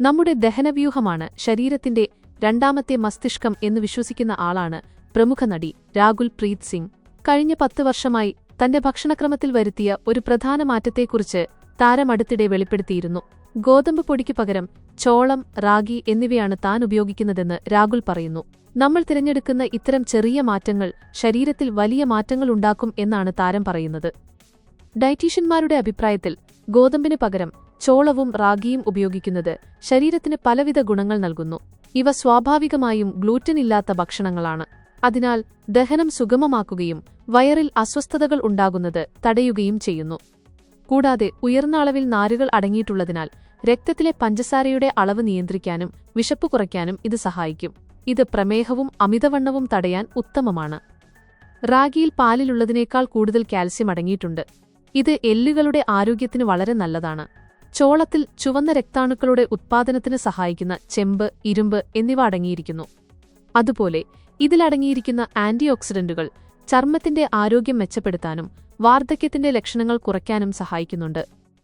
നമ്മുടെ ദഹനവ്യൂഹമാണ് ശരീരത്തിന്റെ രണ്ടാമത്തെ മസ്തിഷ്കം എന്ന് വിശ്വസിക്കുന്ന ആളാണ് പ്രമുഖ നടി രാഹുൽ പ്രീത് സിംഗ്. കഴിഞ്ഞ പത്ത് വർഷമായി തന്റെ ഭക്ഷണക്രമത്തിൽ വരുത്തിയ ഒരു പ്രധാന മാറ്റത്തെക്കുറിച്ച് താരം അടുത്തിടെ വെളിപ്പെടുത്തിയിരുന്നു. ഗോതമ്പ് പൊടിക്ക് പകരം ചോളം റാഗി എന്നിവയാണ് താൻ ഉപയോഗിക്കുന്നതെന്ന് രാഹുൽ പറയുന്നു. നമ്മൾ തിരഞ്ഞെടുക്കുന്ന ഇത്തരം ചെറിയ മാറ്റങ്ങൾ ശരീരത്തിൽ വലിയ മാറ്റങ്ങൾ ഉണ്ടാക്കും എന്നാണ് താരം പറയുന്നത്. ഡയറ്റീഷ്യന്മാരുടെ അഭിപ്രായത്തിൽ ഗോതമ്പിന് പകരം ചോളവും റാഗിയും ഉപയോഗിക്കുന്നത് ശരീരത്തിന് പലവിധ ഗുണങ്ങൾ നൽകുന്നു. ഇവ സ്വാഭാവികമായും ഗ്ലൂറ്റൻ ഇല്ലാത്ത ഭക്ഷണങ്ങളാണ്. അതിനാൽ ദഹനം സുഗമമാക്കുകയും വയറിൽ അസ്വസ്ഥതകൾ ഉണ്ടാകുന്നത് തടയുകയും ചെയ്യുന്നു. കൂടാതെ ഉയർന്ന അളവിൽ നാരുകൾ അടങ്ങിയിട്ടുള്ളതിനാൽ രക്തത്തിലെ പഞ്ചസാരയുടെ അളവ് നിയന്ത്രിക്കാനും വിശപ്പ് കുറയ്ക്കാനും ഇത് സഹായിക്കും. ഇത് പ്രമേഹവും അമിതവണ്ണവും തടയാൻ ഉത്തമമാണ്. റാഗിയിൽ പാലിലുള്ളതിനേക്കാൾ കൂടുതൽ കാൽസ്യം അടങ്ങിയിട്ടുണ്ട്. ഇത് എല്ലുകളുടെ ആരോഗ്യത്തിന് വളരെ നല്ലതാണ്. ചോളത്തിൽ ചുവന്ന രക്താണുക്കളുടെ ഉത്പാദനത്തിന് സഹായിക്കുന്ന ചെമ്പ് ഇരുമ്പ് എന്നിവ അടങ്ങിയിരിക്കുന്നു. അതുപോലെ ഇതിലടങ്ങിയിരിക്കുന്ന ആന്റി ഓക്സിഡന്റുകൾ ചർമ്മത്തിന്റെ ആരോഗ്യം മെച്ചപ്പെടുത്താനും വാർദ്ധക്യത്തിന്റെ ലക്ഷണങ്ങൾ കുറയ്ക്കാനും സഹായിക്കുന്നുണ്ട്.